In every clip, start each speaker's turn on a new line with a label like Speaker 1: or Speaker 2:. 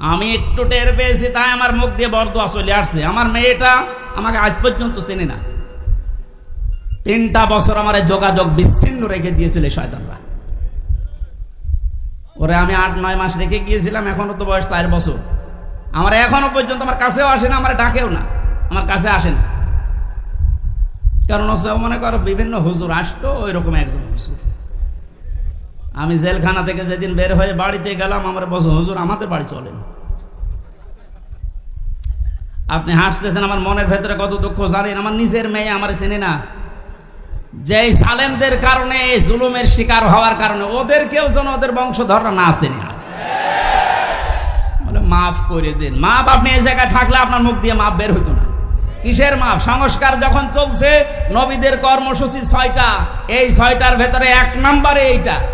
Speaker 1: আমি একটু টের পেয়েছি, তাই আমার মুখ দিয়ে বরদোয়া চলে আসছে। আমার মেয়েটা আমাকে আজ পর্যন্ত চেনে না। তিনটা বছর আমার যোগাযোগ বিচ্ছিন্ন রেখে দিয়েছিল শয়তানরা। ওরে আমি আট, নয় মাস রেখে গিয়েছিলাম, এখনও তো বয়স চার বছর। আমার এখনও পর্যন্ত আমার কাছেও আসে না, আমার ডাকেও না, আমার কাছে আসে না। কারণ ও মনে করো, বিভিন্ন হুজুর আসতো ওই রকম একজন হুজুর। আমি জেলখানা থেকে যেদিন বের হয়ে বাড়িতে গেলাম, আমার বস, হুজুর, আমাদের বাড়ি চলেন। আপনি হাসতেছেন, আমার মনের ভেতরে কত দুঃখ জানেন? আমার নিজের মেয়ে আমার চেনে না। যে সালেমদের কারণে, এই জুলুমের শিকার হওয়ার কারণে ওদের কেউ যেন ওদের বংশধররা না চেনে। বলে, মাফ করে দিন। মাপ আপনি এই জায়গায় থাকলে আপনার মুখ দিয়ে মাপ বের হইতো না। কিসের মাপ? সংস্কার যখন চলছে, নবীদের কর্মসূচি ছয়টা। এই ছয়টার ভেতরে এক নম্বরে এইটা।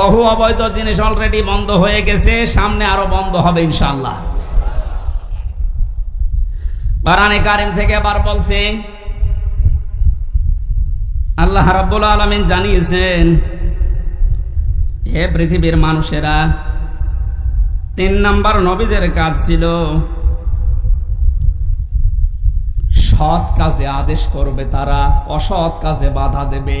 Speaker 1: বহু অবৈধ জিনিস অলরেডি বন্ধ হয়ে গেছে, সামনে আরও বন্ধ হবে ইনশাল্লাহ বারানে কারিম থেকে আবার বলছে, আল্লাহ রাব্বুল আলামিন জানিয়েছেন, হে পৃথিবীর মানুষেরা, তিন নাম্বার নবীদের কাজ ছিল সৎ কাজে আদেশ করবে তারা, অসৎ কাজে বাধা দেবে।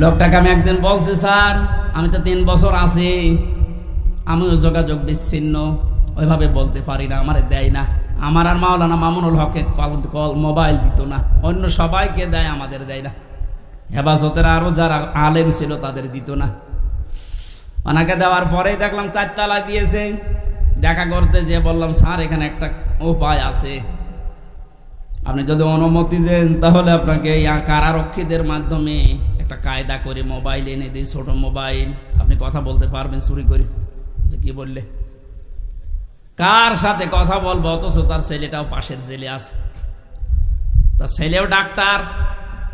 Speaker 1: লোকটাকে আমি একদিন বলছি, স্যার, আমি তো তিন বছর আছি। আমিও যোগাযোগ বিচ্ছিন্ন। ওইভাবে বলতে পারি না, আমার দেয় না। আমার আর মাওলানা মামুনুল হকে কল কল মোবাইল দিত না। অন্য সবাইকে দেয়, আমাদের দেয় না। হেফাজতের আরও যারা আলেম ছিল, তাদের দিত না। ওনাকে দেওয়ার পরেই দেখলাম চারতলা দিয়েছে। দেখা করতে যে বললাম, স্যার, এখানে একটা উপায় আছে। আপনি যদি অনুমতি দেন, তাহলে আপনাকে এই কারারক্ষীদের মাধ্যমে একটা কায়দা করে মোবাইল এনে দিই, ছোট মোবাইল। আপনি কথা বলতে পারবেন, চুরি করে। যে কি বললে? কার সাথে কথা বলব? অথচ তার ছেলেটাও পাশের জেলে আছে। তার ছেলেও ডাক্তার।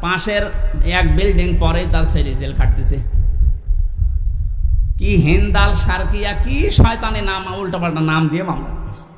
Speaker 1: পাশের এক বিল্ডিং পরে তার ছেলে জেল খাটতেছে। কি হিন্দাল সার্কিয়া, কি শয়তানি নাম, উল্টাপাল্টা নাম দিয়ে মামলা করেছে।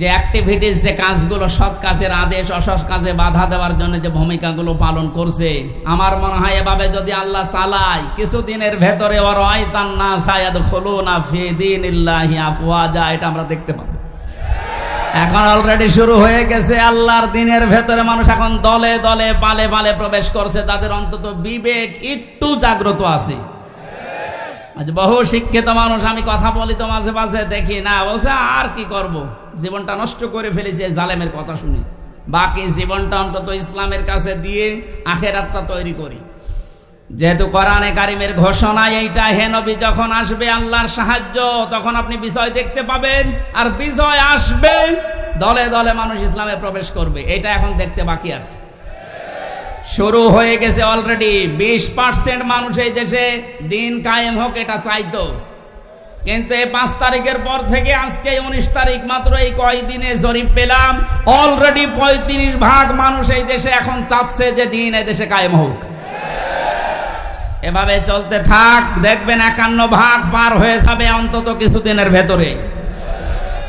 Speaker 1: যে অ্যাক্টিভিটিস যে কাজগুলো সৎ কাজের আদেশ, অসৎ কাজে বাধা দেওয়ার জন্য যে ভূমিকাগুলো পালন করছে, আমার মনে হয় এভাবে যদি আল্লাহ চালায়, কিছুদিনের ভেতরে ওর আয়তান না সায়াদ না ফেদিন ইল্লাহি আফওয়াজা, এটা আমরা দেখতে পাবো এখন অলরেডি শুরু হয়ে গেছে আল্লাহর দিনের ভেতরে মানুষ এখন দলে দলে পালে পালে প্রবেশ করছে, তাদের অন্তত বিবেক একটু জাগ্রত আছে আজ বহু শিক্ষিত মানুষ, আমি কথা বলি তো মাঝে মাঝে দেখি, না, বলছে, আর কি করব। জীবনটা নষ্ট করে ফেলেছি জালেমের কথা শুনে। বাকি জীবনটা অন্তত ইসলামের কাছে দিয়ে আখেরাতটা তৈরি করি। যেহেতু কোরআনে কারিমের ঘোষণা এইটা, হে নবী, যখন আসবে আল্লাহর সাহায্য, তখন আপনি বিজয় দেখতে পাবেন। আর বিজয় আসবে, দলে দলে মানুষ ইসলামে প্রবেশ করবে। এটা এখন দেখতে বাকি আছে। শুরু হয়ে গেছে অলরেডি বিশ পার্সেন্ট মানুষ এই দেশে দিন কায়েম হোক, এটা চাইতো। কিন্তু এই পাঁচ তারিখের পর থেকে আজকে উনিশ তারিখ মাত্র এই কয়দিনে জরিপ পেলাম। অলরেডি পঁয়ত্রিশ ভাগ মানুষ এই দেশে এখন চাচ্ছে যে দিন এই দেশে কায়েম হোক। এভাবে চলতে থাক, দেখবেন একান্ন ভাগ পার হয়ে যাবে অন্তত কিছুদিনের ভেতরে।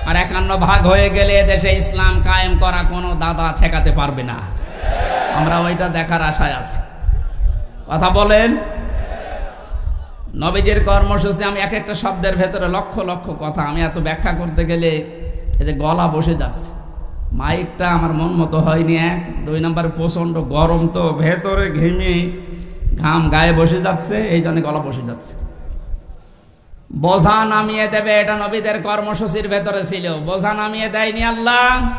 Speaker 1: আর একান্ন ভাগ হয়ে গেলে দেশে ইসলাম কায়েম করা কোনো দাদা ঠেকাতে পারবে না। আমরা ওইটা দেখার আশায় আছি। কথা বলেন। নবীজির কর্মসূচি, আমি এক একটা শব্দের ভেতরে লক্ষ লক্ষ কথা। আমি এত ব্যাখ্যা করতে গেলে এই যে গলা বসে যাচ্ছে। মাইকটা আমার মন মতো হয়নি, এক, দুই নম্বরে প্রচণ্ড গরম তো, ভেতরে ঘেমে ঘাম গায়ে বসে যাচ্ছে, এই জন্য গলা বসে যাচ্ছে। বোঝা নামিয়ে দেবে, এটা নবীদের কর্মসূচির ভেতরে ছিল। বোঝা নামিয়ে দেয়নি আল্লাহ।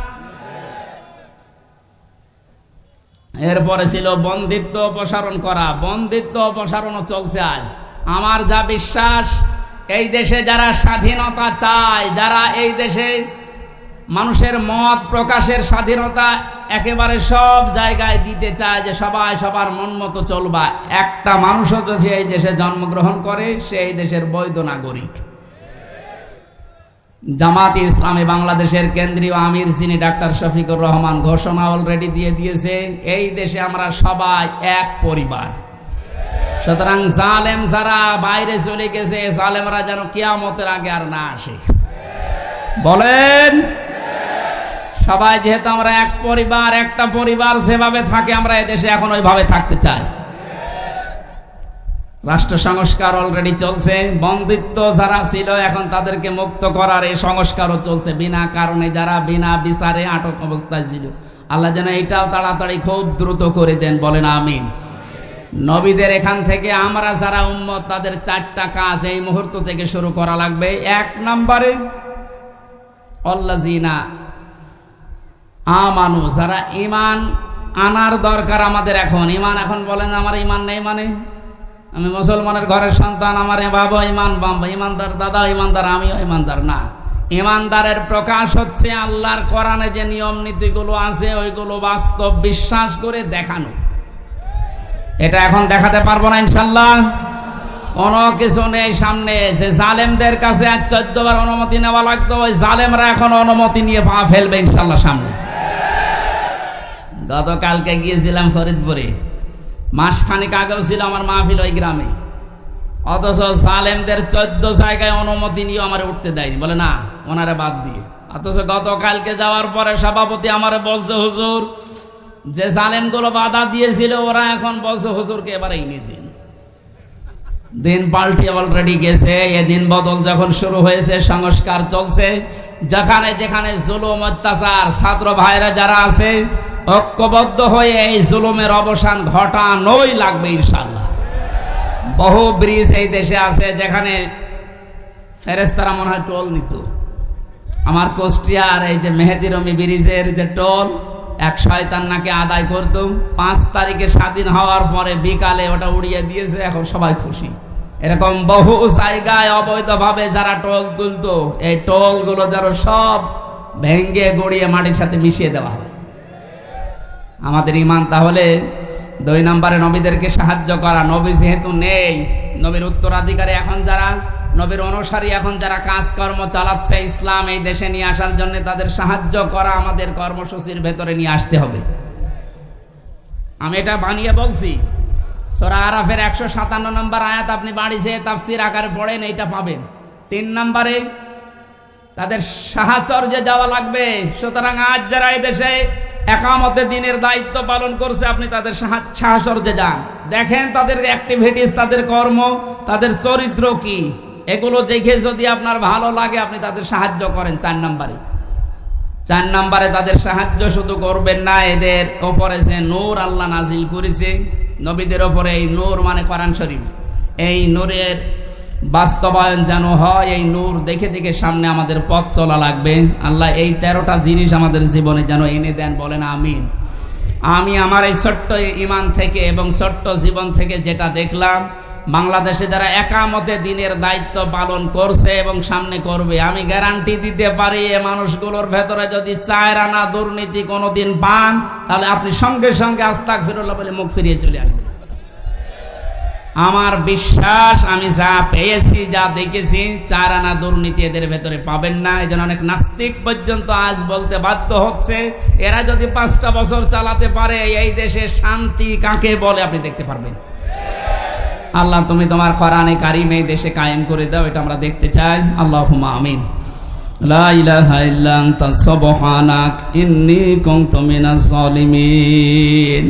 Speaker 1: এরপরে ছিল বন্দিত্ব অপসারণ করা। বন্দিত্ব অপসারণও চলছে আজ। আমার যা বিশ্বাস, এই দেশে যারা স্বাধীনতা চায়, যারা এই দেশে মানুষের মত প্রকাশের স্বাধীনতা একেবারে সব জায়গায় দিতে চায় যে সবাই সবার মন মতো চলবা। একটা মানুষও যদি এই দেশে জন্মগ্রহণ করে, সে এই দেশের বৈধ নাগরিক। জামাত ইসলামী বাংলাদেশের কেন্দ্রীয় আমির সিনি ডাক্তার শফিকুর রহমান ঘোষণা অলরেডি দিয়ে দিয়েছে, এই দেশে আমরা সবাই এক পরিবার। সুতরাং জালেম যারা বাইরে চলে গেছে, জালেমরা যেন কিয়ামতের আগে আর না আসে। বলেন? সবাই যেহেতু আমরা এক পরিবার, একটা পরিবার যেভাবে থাকে, আমরা এদেশে এখন ওইভাবে থাকতে চাই। রাষ্ট্র সংস্কার অলরেডি চলছে, বন্দিত্ব যারা ছিল, এখন তাদেরকে মুক্ত করার এই সংস্কারও চলছে। বিনা কারণে যারা বিনা বিচারে আটক অবস্থায় ছিল, আল্লাহ যেন এটাও তাড়াতাড়ি খুব দ্রুত করে দেন, বলেন আমিন। নবীদের এখান থেকে আমরা যারা উম্মত, তাদের চারটা কাজ এই মুহূর্ত থেকে শুরু করা লাগবে। এক নম্বরে অল্লাজিনা আমানু, যারা ইমান আনার দরকার আমাদের এখন। ইমান এখন বলেন, আমার ইমান নেই মানে? আমি মুসলমানের ঘরের সন্তান, আমার বাবা ইমান বাবা ইমানদার দাদা ইমানদার আমিও ইমানদার না ইমানদারের প্রকাশ হচ্ছে আল্লাহর কোরআনে যে নিয়ম নীতিগুলো আছে, ওইগুলো বাস্তব বিশ্বাস করে দেখানো। এটা এখন দেখাতে পারব না ইনশাল্লাহ কোনো কিছু নেই সামনে। যে জালেমদের কাছে আজ চোদ্দবার অনুমতি নেওয়া লাগতো, ওই জালেমরা এখন অনুমতি নিয়ে পা ফেলবে ইনশাল্লাহ সামনে। গতকালকে গিয়েছিলাম ফরিদপুরে। মাসখানিক আগেও ছিল আমার মাহফিল ওই গ্রামে। অথচ সালেমদের চোদ্দ জায়গায় অনুমতি নিয়ে আমার উঠতে দেয়নি। বলে, না, ওনারে বাদ দিয়ে। অথচ গতকালকে যাওয়ার পরে সভাপতি আমার বলছে, হুজুর যে জালেমগুলো বাধা দিয়েছিল, ওরা এখন বলছে, হুজুরকে এবার এনে দিন। দিন পাল্টে অলরেডি গেছে। এদিন বদল যখন শুরু হয়েছে, সংস্কার চলছে। যেখানে যেখানে জুলুম, অত্যাচার, ছাত্র ভাইরা যারা আছে, ঐক্যবদ্ধ হয়ে এই জুলুমের অবসান ঘটানোই লাগবে ইনশাল্লাহ বহু ব্রিজ এই দেশে আছে, যেখানে ফেরেস্তারা মনে হয় টোল নিত। আমার কোষ্টিয়ার এই যে মেহেদি রমি ব্রিজের যে টোল এক শয়তান নাকি আদায় করত? পাঁচ তারিখে স্বাধীন হওয়ার পরে বিকালে ওটা উড়িয়ে দিয়েছে, এখন সবাই খুশি। এরকম বহু জায়গায় অবৈধভাবে যারা টোল তুলতো, এই টোলগুলো যেন সব ভেঙ্গে গড়িয়ে মাটির সাথে মিশিয়ে দেওয়া হয়। আমাদের ইমান তাহলে দুই নম্বরে নবীদেরকে সাহায্য করা। নবী যেহেতু নেই, নবীর উত্তরাধিকারী এখন যারা নবীর অনুসারী এখন যারা কাজকর্ম চালাচ্ছে ইসলাম এই দেশে নিয়ে আসার জন্য তাদের সাহায্য করা আমাদের কর্মসূচির ভেতরে নিয়ে আসতে হবে। আমি এটা বানিয়ে বলছি। সোরা আরাফের একশো সাতান্ন নম্বর আয়াত আপনি বাড়ি যেয়ে তাফসির আকারে পড়েন, এইটা পাবেন। তিন নম্বরে, তাদের সাহাচর্যে যাওয়া লাগবে। সুতরাং আজ যারা এই দেশে একামতে দিনের দায়িত্ব পালন করছে, আপনি তাদের সাহাচর্যে যান। দেখেন তাদের অ্যাক্টিভিটিস তাদের কর্ম, তাদের চরিত্র কি। এগুলো দেখে যদি আপনার ভালো লাগে, আপনি তাদের সাহায্য করেন চার নম্বরে। চার নম্বরে তাদের সাহায্য শুধু করবেন না, এদের ওপরে যে নূর আল্লাহ নাজিল করেছে, নবীদের ওপরে এই নূর মানে কোরআন শরীফ। এই নূরের বাস্তবায়ন যেন হয়, এই নূর দেখে দেখে সামনে আমাদের পথ চলা লাগবে। আল্লাহ এই তেরোটা জিনিস আমাদের জীবনে যেন এনে দেন, বলেন আমিন। আমি আমার এই ছোট্ট ইমান থেকে এবং ছোট্ট জীবন থেকে যেটা দেখলাম বাংলাদেশে যারা একামতে দিনের দায়িত্ব পালন করছে এবং সামনে করবে, আমি গ্যারান্টি দিতে পারি এ মানুষগুলোর ভেতরে যদি চায় রানা দুর্নীতি কোনোদিন পান, তাহলে আপনি সঙ্গে সঙ্গে আস্তাক ফিরুল্লাহ বলে মুখ ফিরিয়ে চলে আসবেন। আমার বিশ্বাস, আমি যা পেয়েছি, যা দেখেছি চার আনা দুর্নীতি এদের ভেতরে পাবেন না। এই অনেক নাস্তিক পর্যন্ত আজ বলতে বাধ্য হচ্ছে, এরা যদি পাঁচটা বছর চালাতে পারে, এই দেশে শান্তি কাকে বলে আপনি দেখতে পারবেন। আল্লাহ, তুমি তোমার কোরআনে কারিম এই দেশে কায়েম করে দাও, এটা আমরা দেখতে চাই। আল্লাহ আমিন। লা ইলাহা ইল্লা আনতা, সুবহানাক, ইন্নী কুনতু মিনাজ জালিমিন